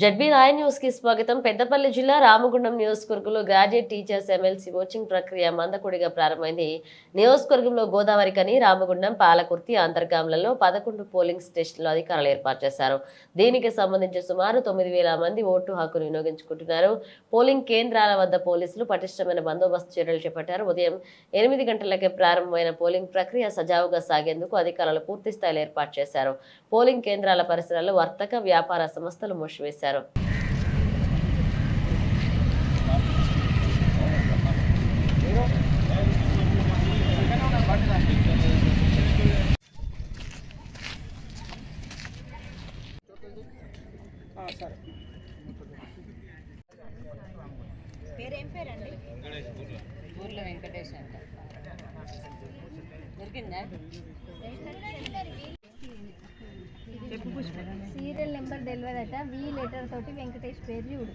ZB Roy న్యూస్కి స్వాగతం. పెద్దపల్లి జిల్లా రామగుండం నియోజకవర్గంలో గ్రాడ్యుయేట్ టీచర్స్ ఎమ్మెల్సీ కోచింగ్ ప్రక్రియ మందకొడిగా ప్రారంభమైంది. నియోజకవర్గంలో గోదావరి కని రామగుండం పాలకుర్తి అంతర్గాములలో పదకొండు పోలింగ్ స్టేషన్లో అధికారులు ఏర్పాటు చేశారు. దీనికి సంబంధించి సుమారు తొమ్మిది వేల మంది ఓటు హక్కును వినియోగించుకుంటున్నారు. పోలింగ్ కేంద్రాల వద్ద పోలీసులు పటిష్టమైన బందోబస్తు చర్యలు చేపట్టారు. ఉదయం ఎనిమిది గంటలకే ప్రారంభమైన పోలింగ్ ప్రక్రియ సజావుగా సాగేందుకు అధికారులు పూర్తి స్థాయిలో ఏర్పాటు చేశారు. పోలింగ్ కేంద్రాల పరిసరాల్లో వర్తక వ్యాపార సంస్థలు మూసివేశారు. పేరేం పేరండి? ఊర్లో వెంకటేష్ అంట. దొరికిందా? సీరియల్ నెంబర్ తెలియదట వి లెటర్ తోటి వెంకటేష్ పేరు చూడు.